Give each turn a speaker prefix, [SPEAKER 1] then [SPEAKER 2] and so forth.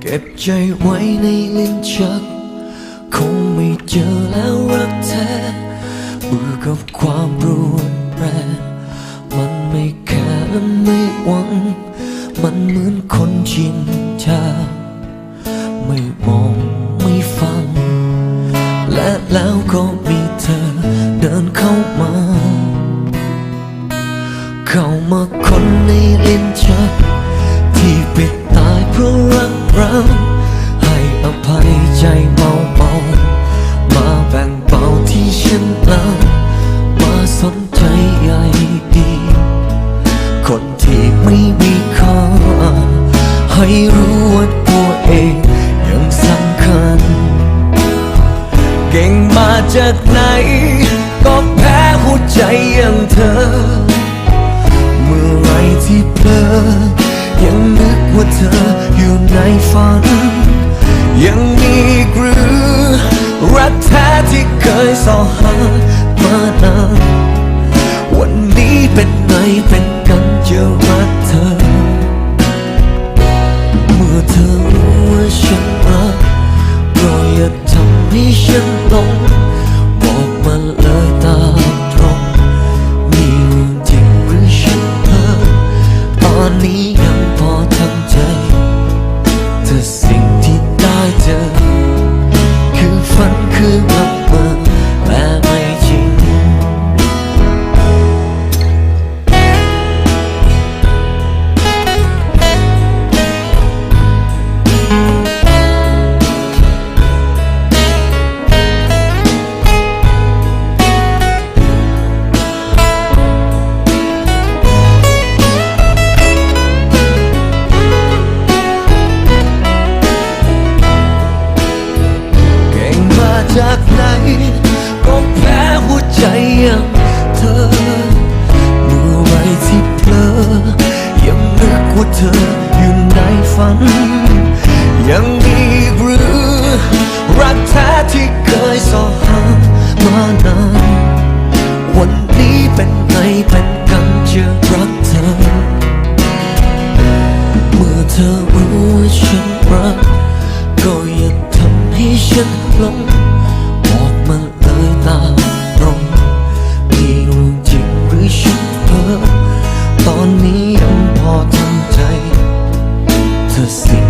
[SPEAKER 1] เก็บใจไว้ในลิ้นชัก คงไม่เจอแล้วรักแท้เบื่อกับความรุนแรงมันไม่แค่และไม่หวัง มันเหมือนคนชินชา ไม่มองไม่ฟัง และแล้วก็มีเธอเดินเข้ามา ใจใยดี คนที่ไม่มีค่าให้รู้ว่าตัวเองยังสำคัญ เก่งมาจากไหน ก็แพ้หัวใจอย่างเธอ เมื่อไรที่เพลอยังนึกว่าเธออยู่ในฝัน ยังมีกรือรักแท้ที่เคยสอหามานานวันนี้ เป็นไงเป็นกันจะรักเธอ เมื่อเธอรู้ว่าฉันรักก็อย่าทำให้ฉันหลง จากไหน ก็แพ้หัวใจอย่างเธอ เมื่อไรที่เพลอยังนึกว่าเธออยู่ในฝัน ยังมีหรือรักแท้ที่เคยสอหามานาน วันนี้เป็นไงเป็นกันจะรักเธอ เมื่อเธอรู้ว่าฉันรัก ก็อย่าทำให้ฉันหลง ตอ